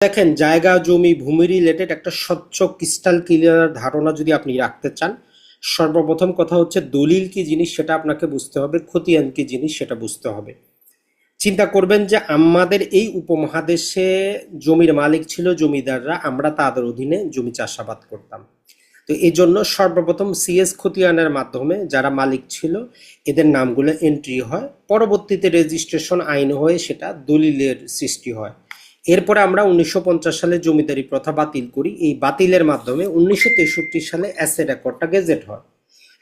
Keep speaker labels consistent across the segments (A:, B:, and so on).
A: দেখেন, জায়গা, জমি, ভূমি রিলেটেড একটা স্বচ্ছ ক্রিস্টাল ক্লিয়ার ধারণা যদি আপনি রাখতে চান, সর্বপ্রথম কথা হচ্ছে দলিল কি জিনিস সেটা আপনাকে বুঝতে হবে, খতিয়ান কি জিনিস সেটা বুঝতে হবে। চিন্তা করবেন যে আমাদের এই উপমহাদেশে জমির মালিক ছিল জমিদাররা, আমরা তাদের অধীনে জমি চাষাবাদ করতাম। তো এই জন্য সর্বপ্রথম সিএস খতিয়ানের মাধ্যমে যারা মালিক ছিল, এদের নামগুলো এন্ট্রি হয়, পরবর্তীতে রেজিস্ট্রেশন আইন হয়ে সেটা দলিলের সৃষ্টি হয়। এরপরে আমরা উনিশশো পঞ্চাশ সালে জমিদারি প্রথা বাতিল করি। এই বাতিলের মাধ্যমে উনিশশো তেষট্টি সালে অ্যাসে রেকর্ডটা গেজেট হয়।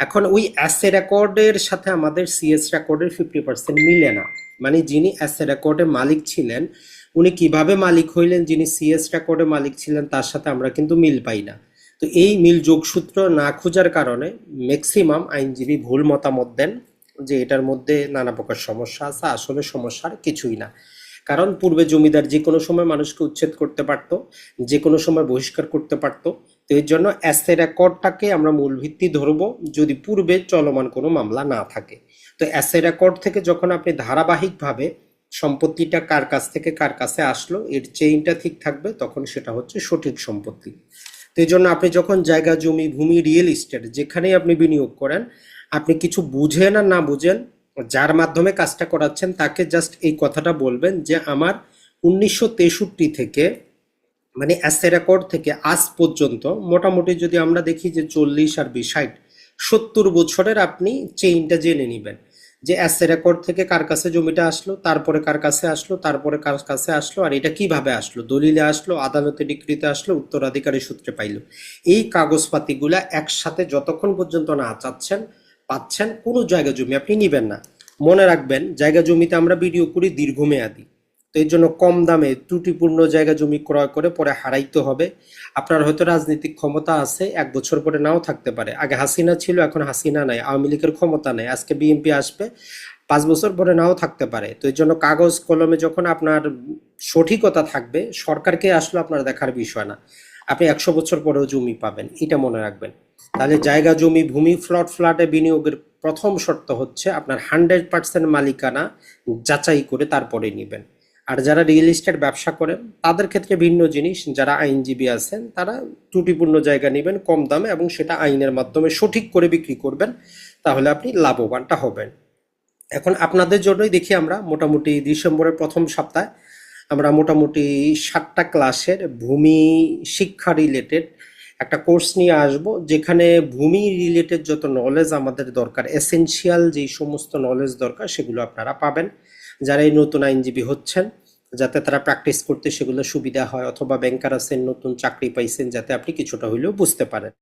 A: এখন ওই অ্যাসে রেকর্ডের সাথে আমাদের সিএস রেকর্ডের ফিফটি পার্সেন্ট মিলে না। মানে যিনি অ্যাসে রেকর্ডের মালিক ছিলেন, উনি কীভাবে মালিক হইলেন, যিনি সিএস রেকর্ডে মালিক ছিলেন, তার সাথে আমরা কিন্তু মিল পাই না। তো এই মিল যোগসূত্র না খোঁজার কারণে ম্যাক্সিমাম আইনজীবী ভুল মতামত দেন যে এটার মধ্যে নানা প্রকার সমস্যা আছে, আসলে সমস্যার কিছুই না। কারণ পূর্বে জমিদার যে কোনো সময় মানুষকে উচ্ছেদ করতে পারত, যে কোনো সময় বহিষ্কার করতে পারত। তো এর জন্য অ্যাসে রেকর্ডটাকে আমরা মূল ভিত্তি ধরব যদি পূর্বে চলমান কোনো মামলা না থাকে। তো অ্যাসে রেকর্ড থেকে যখন আপনি ধারাবাহিকভাবে সম্পত্তিটা কার কাছ থেকে কার কাছে আসলো, এর চেইনটা ঠিক থাকবে, তখন সেটা হচ্ছে সঠিক সম্পত্তি। তো এই জন্য আপনি যখন জায়গা, জমি, ভূমি, রিয়েল এস্টেট যেখানেই আপনি বিনিয়োগ করেন, আপনি কিছু বুঝেন আর না বুঝেন যার মাধ্যমে কাজটা করাচ্ছেন, তাকে জাস্ট এই কথাটা বলবেন যে আমার উনিশশো তেষট্টি থেকে মানে অ্যাসে রেকর্ড থেকে আজ পর্যন্ত মোটামুটি যদি আমরা দেখি যে চল্লিশ আর বিশ ষাট, সত্তর বছরের আপনি চেইনটা জেনে নেবেন। যে অ্যাসে রেকর্ড থেকে কার কাছে জমিটা আসলো, তারপরে কার কাছে আসলো, তারপরে কার কাছে আসলো, আর এটা কীভাবে আসলো? দলিলে আসলো, আদালতে ডিক্রিতে আসলো, উত্তরাধিকারী সূত্রে পাইলো। এই কাগজপাতিগুলা একসাথে যতক্ষণ পর্যন্ত না চাচ্ছেন পাচ্ছেন, কোনো জায়গা জমি আপনি নিবেন না। মনে রাখবেন, জায়গা জমিতে আমরা ভিডিও করি দীর্ঘমেয়াদী। তো এর জন্য কম দামে ত্রুটিপূর্ণ জায়গা জমি ক্রয় করে পরে হারাইতে হবে। আপনার হয়তো রাজনৈতিক ক্ষমতা আছে, এক বছর পরে নাও থাকতে পারে। আগে হাসিনা ছিল, এখন হাসিনা নাই, আওয়ামী লীগের ক্ষমতা নেই। আজকে বিএনপি আসবে, পাঁচ বছর পরে নাও থাকতে পারে। তো এর জন্য কাগজ কলমে যখন আপনার সঠিকতা থাকবে, সরকারকে আসলে আপনার দেখার বিষয় না। আপনি একশো বছর পরেও জমি পাবেন, এটা মনে রাখবেন। তাহলে জায়গা, জমি, ভূমি, ফ্লট, ফ্ল্যাটে বিনিয়োগের প্রথম শর্ত হচ্ছে আপনার হান্ড্রেড পার্সেন্ট মালিকানা যাচাই করে তারপরে নেবেন। আর যারা রিয়েল এস্টেট ব্যবসা করেন, তাদের ক্ষেত্রে ভিন্ন জিনিস। যারা আইনজীবী আছেন, তারা ত্রুটিপূর্ণ জায়গা নেবেন কম দামে এবং সেটা আইনের মাধ্যমে সঠিক করে বিক্রি করবেন, তাহলে আপনি লাভবানটা হবেন। এখন আপনাদের জন্যই দেখি আমরা মোটামুটি ডিসেম্বরের প্রথম সপ্তাহে আমরা মোটামুটি সাতটা ক্লাসের ভূমি শিক্ষা রিলেটেড একটা কোর্স নিয়ে আসব, যেখানে ভূমি রিলেটেড যত নলেজ আমাদের দরকার এসেনশিয়াল যেই সমস্ত নলেজ দরকার সেগুলো আপনারা পাবেন। যারা এই নতুন আইনজীবী হচ্ছেন, যাতে তারা প্র্যাকটিস করতে সেগুলো সুবিধা হয়, অথবা ব্যাংকার আছেন নতুন চাকরি পাইছেন, যাতে আপনি কিছুটা হইলেও বুঝতে পারেন।